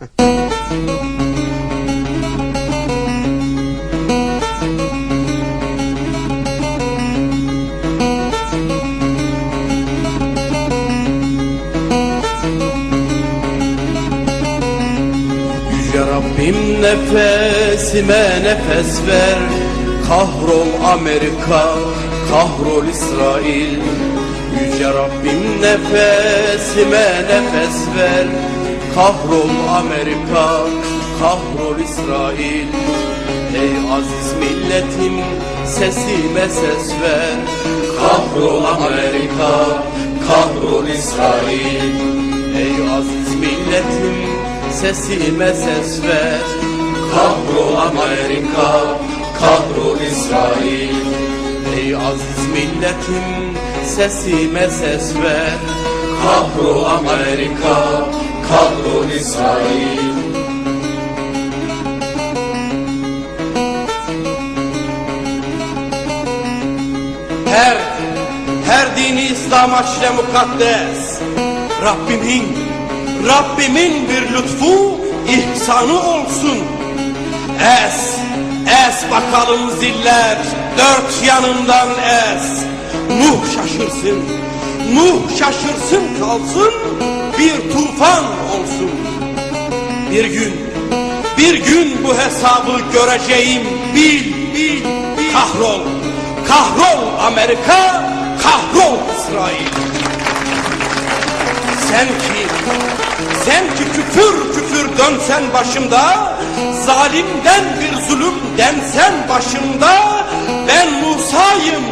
Rabbim nefesime nefes ver. Kahrol Amerika, kahrol İsrail. Yüce Rabbim nefesime nefes ver Kahrol Amerika, kahrol İsrail. Ey aziz milletim sesime ses ver. Kahrol Amerika, kahrol İsrail. Ey aziz milletim sesime ses ver. Kahrol Amerika, kahrol İsrail. Ey aziz milletim sesime ses ver. Kahrol Amerika, kahrol İsrail Her, her dini İslam aşre mukaddes Rabbimin, Rabbimin bir lütfu, ihsanı olsun. Es, es bakalım ziller, dört yanından es. Nuh şaşırsın, Nuh şaşırsın kalsın, bir tufan olsun. Bir gün, bir gün bu hesabı göreceğim, bil, bil, bil. Kahrol, kahrol Amerika, kahrol İsrail. Sen ki, sen ki küfür küfür dönsen başımda, zalimden bir zulüm densen başımda, ben Musa'yım,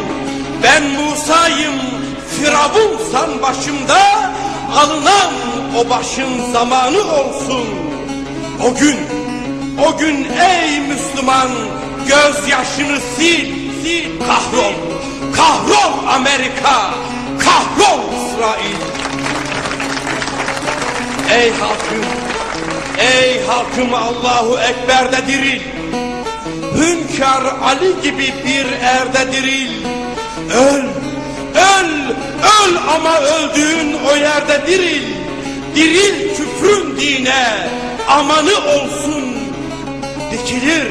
ben Musa'yım, Firavunsan başımda, alınan o başın zamanı olsun. O gün, o gün ey Müslüman, gözyaşını sil, sil, kahrol, kahrol Amerika, kahrol İsrail. Ey halkım, ey halkım Allahu Ekber'de diril. Hünkar Ali gibi bir erde diril. Öl, öl ama öldüğün o yerde diril. Diril küfrün dine, amanı olsun. Dikilir,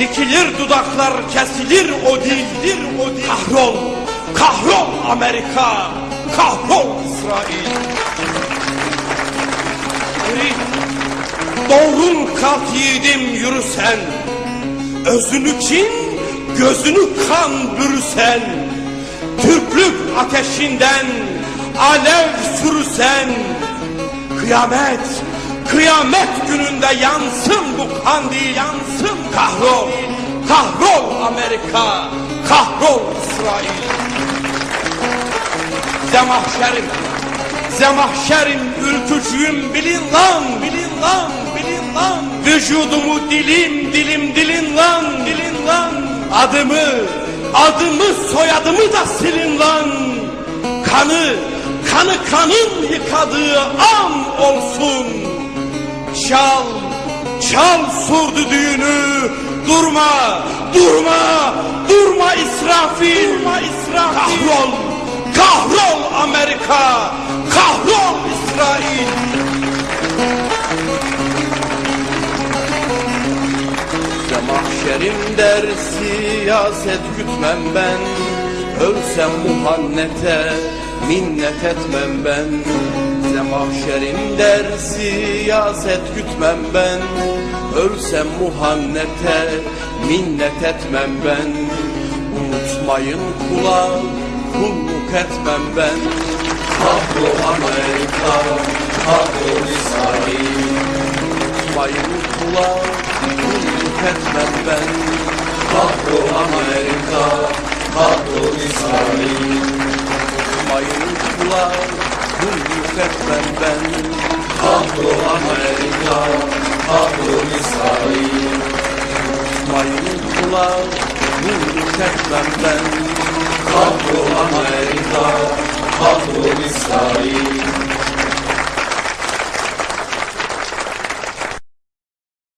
dikilir dudaklar, kesilir o dildir o dil. Kahrol, kahrol Amerika, kahrol İsrail. Yürü. Doğrul kalk yiğidim yürü Özünü kin gözünü kan bürüsen Türklük ateşinden alev sürüsen Kıyamet kıyamet gününde yansın bu kandil yansın Kahrol. Kahrol Amerika kahrol İsrail. Zemahşerim Zemahşerim ürkücüğüm bilin lan bilin lan bilin lan. Vücudumu dilim dilim dilin lan dilin lan. Adımı adımı soyadımı da silin lan. Kanı kanı kanın yıkadığı an olsun. Çal çal surdu düğünü. Durma durma durma İsrafil. Durma İsrafil. Kahrol kahrol Amerika. Kahrol İsrail. Mahşerim der siyaset gütmem ben. Ölsem muhannete minnet etmem ben. Zemahşerim der siyaset gütmem ben. Ölsem muhannete minnet etmem ben. Unutmayın kula kulluk etmem ben. Kahrol Amerika, kahrol İsrail. Unutmayın kula kulluk etmem ben Kahrol Amerika, kahrol İsrail Unutmayın kula kulluk etmem ben Kahrol Amerika, kahrol İsrail Unutmayın kula kulluk etmem ben Kahrol Amerika, kahrol İsrail